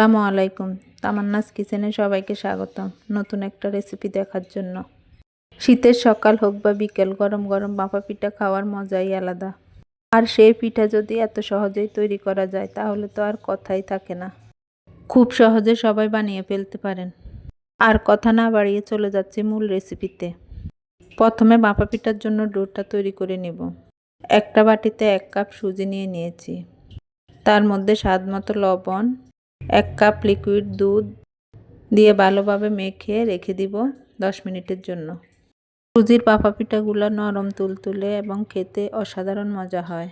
আসসালামু আলাইকুম। তামান্নাস কিচেনে সবাইকে স্বাগতম নতুন একটা রেসিপি দেখার জন্য। শীতের সকাল হোক বা বিকেল, গরম গরম বাঁপা পিঠা খাওয়ার মজাই আলাদা। আর সেই পিঠা যদি এত সহজেই তৈরি করা যায়, তাহলে তো আর কথাই থাকে না। খুব সহজে সবাই বানিয়ে ফেলতে পারেন। আর কথা না বাড়িয়ে চলে যাচ্ছে মূল রেসিপিতে। প্রথমে বাঁপা পিঠার জন্য ডোটা তৈরি করে নেব। একটা বাটিতে এক কাপ সুজি নিয়ে নিয়েছি। তার মধ্যে স্বাদ মতো লবণ এক কাপ লিকুইড দুধ দিয়ে ভালোভাবে মেখে রেখে দিব দশ মিনিটের জন্য। সুজির পাপা পিঠাগুলো নরম তুলতুলে এবং খেতে অসাধারণ মজা হয়।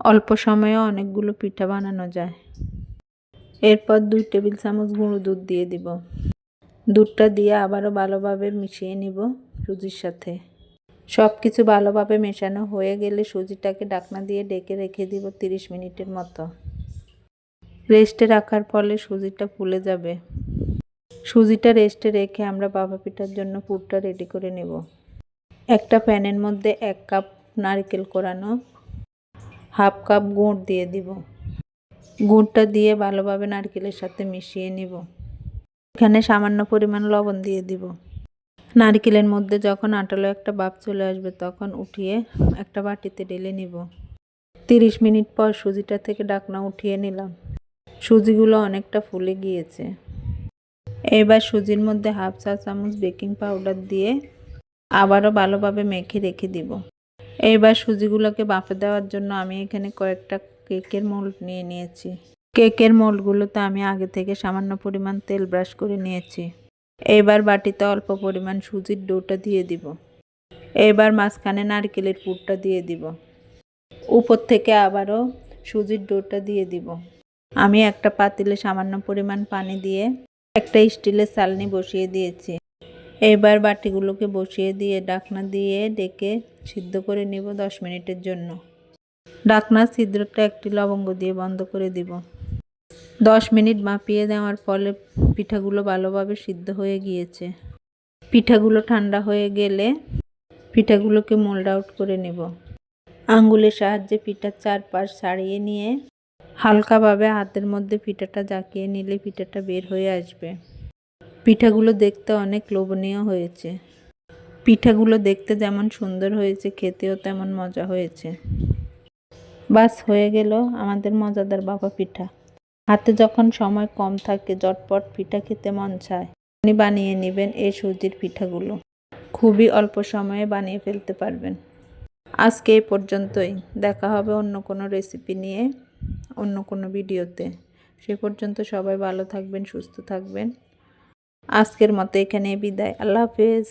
অল্প সময়ে অনেকগুলো পিঠা বানানো যায়। এরপর দুই টেবিল চামচ গুঁড়ো দুধ দিয়ে দিব। দুধটা দিয়ে আবারও ভালোভাবে মিশিয়ে নিব সুজির সাথে। সব কিছু ভালোভাবে মেশানো হয়ে গেলে সুজিটাকে ডাকনা দিয়ে ডেকে রেখে দিব তিরিশ মিনিটের মতো। রেস্টে রাখার ফলে সুজিটা ফুলে যাবে। সুজিটা রেস্টে রেখে আমরা বাবা পিঠার জন্য পুরটা রেডি করে নেব। একটা প্যানের মধ্যে এক কাপ নারকেল কোরানো, হাফ কাপ গুড় দিয়ে দিব। গুড়টা দিয়ে ভালোভাবে নারকেলের সাথে মিশিয়ে নিব। এখানে সামান্য পরিমাণ লবণ দিয়ে দিব। নারকেলের মধ্যে যখন আটালো একটা বাপ চলে আসবে তখন উঠিয়ে একটা বাটিতে ঢেলে নিব। তিরিশ মিনিট পর সুজিটা থেকে ডাকনা উঠিয়ে নিলাম। সুজিগুলো অনেকটা ফুলে গিয়েছে। এবার সুজির মধ্যে হাফ চা চামচ বেকিং পাউডার দিয়ে আবারও ভালোভাবে মেখে রেখে দিব। এইবার সুজিগুলোকে বাফে দেওয়ার জন্য আমি এখানে কয়েকটা কেকের মোল্ড নিয়ে নিয়েছি। কেকের মোল্ডগুলোতে আমি আগে থেকে সামান্য পরিমাণ তেল ব্রাশ করে নিয়েছি। এবার বাটিতে অল্প পরিমাণ সুজির ডোটা দিয়ে দিব। এবার মাঝখানে নারকেলের পুরটা দিয়ে দিব। উপর থেকে আবারও সুজির ডোটা দিয়ে দিব। আমি একটা পাতিলে সামান্য পরিমাণ পানি দিয়ে একটা স্টিলের চালনি বসিয়ে দিয়েছি। এবার বাটিগুলোকে বসিয়ে দিয়ে ডাকনা দিয়ে ডেকে সিদ্ধ করে নিব দশ মিনিটের জন্য। ডাকনার ছিদ্রটা একটি লবঙ্গ দিয়ে বন্ধ করে দিব। দশ মিনিট মাপিয়ে দেওয়ার ফলে পিঠাগুলো ভালোভাবে সিদ্ধ হয়ে গিয়েছে। পিঠাগুলো ঠান্ডা হয়ে গেলে পিঠাগুলোকে মোল্ড আউট করে নেব। আঙ্গুলের সাহায্যে পিঠার চারপাশ ছাড়িয়ে নিয়ে হালকাভাবে হাতের মধ্যে পিঠাটা জাকিয়ে নিলে পিঠাটা বের হয়ে আসবে। পিঠাগুলো দেখতে অনেক লোভনীয় হয়েছে। পিঠাগুলো দেখতে যেমন সুন্দর হয়েছে, খেতেও তেমন মজা হয়েছে। বাস, হয়ে গেল আমাদের মজাদার বাবা পিঠা। হাতে যখন সময় কম থাকে জটপট পিঠা খেতে মন চায়। আপনি বানিয়ে নেবেন এই সুজির পিঠাগুলো। খুবই অল্প সময়ে বানিয়ে ফেলতে পারবেন। আজকে এই পর্যন্তই। দেখা হবে অন্য কোনো রেসিপি নিয়ে। অন্য কোনো ভিডিওতে। সে পর্যন্ত সবাই ভালো থাকবেন, সুস্থ থাকবেন। আজকের মতো এখানে বিদায়। আল্লাহ হাফেজ।